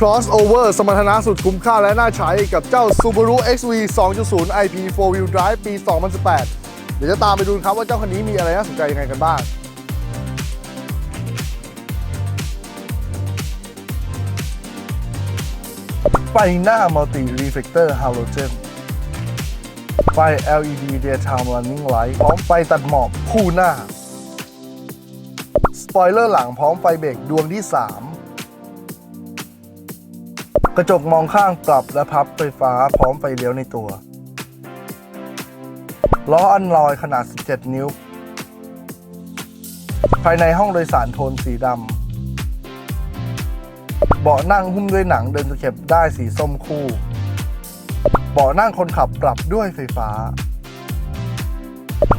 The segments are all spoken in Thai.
crossover สมรรถนะสุดคุ้มค่าและน่าใช้กับเจ้า Subaru XV 2.0 IP 4 Wheel Drive ปี 2018 เดี๋ยวจะตามไปดูครับว่าเจ้าคันนี้มีอะไรน่าสนใจยังไงกันบ้างไฟหน้า Multi Reflector Halogen ไฟ LED Daytime Running Light พร้อมไฟตัดหมอกคู่หน้า สปอยเลอร์หลังพร้อมไฟเบรกดวงที่ 3 ระจกมองข้างปรับและพับไฟฟ้าพร้อมไฟเลี้ยวในตัว ล้ออันลอยขนาด 17 นิ้ว ภายในห้องโดยสารโทนสีดำ เบาะนั่งหุ้มด้วยหนังเดินตะเข็บได้สีส้มคู่ เบาะนั่งคนขับปรับด้วยไฟฟ้า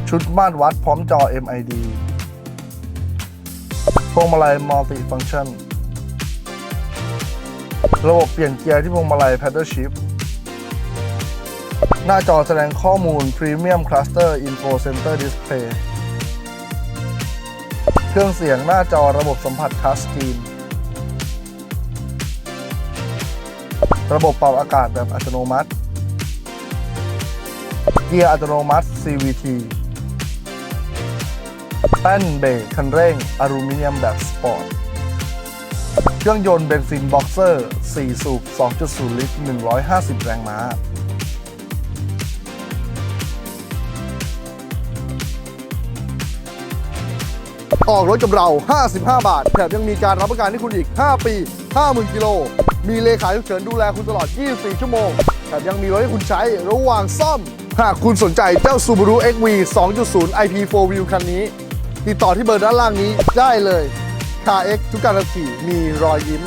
ชุดมาตรวัดพร้อมจอ MID พวงมาลัยมัลติฟังชัน ระบบเปลี่ยนเกียร์ที่พวงมาลัย Paddle Shift หน้าจอแสดงข้อมูล Premium Cluster Info Center Display เครื่องเสียงหน้าจอระบบสัมผัส Touch Screen ระบบปรับอากาศแบบอัตโนมัติ เกียร์อัตโนมัติ CVT แป้นเบรกคันเร่งอลูมิเนียมแบบสปอร์ต เครื่องยนต์เบนซินบ็อกเซอร์ 4 สูบ 2.0 ลิตร 150 แรงม้า ออกรถกับเรา 55 บาท แถมยังมีการรับประกันให้คุณอีก 5 ปี 50,000 กิโล มีเลขาฉุกเฉินดูแลคุณตลอด 24 ชั่วโมง แถมยังมีรถให้คุณใช้ระหว่างซ่อม หากคุณสนใจเจ้า Subaru XV 2.0 IP4 Wheel คันนี้ ติดต่อที่เบอร์ด้านล่างนี้ได้เลย CarX ทุกการขับขี่มีรอยยิ้ม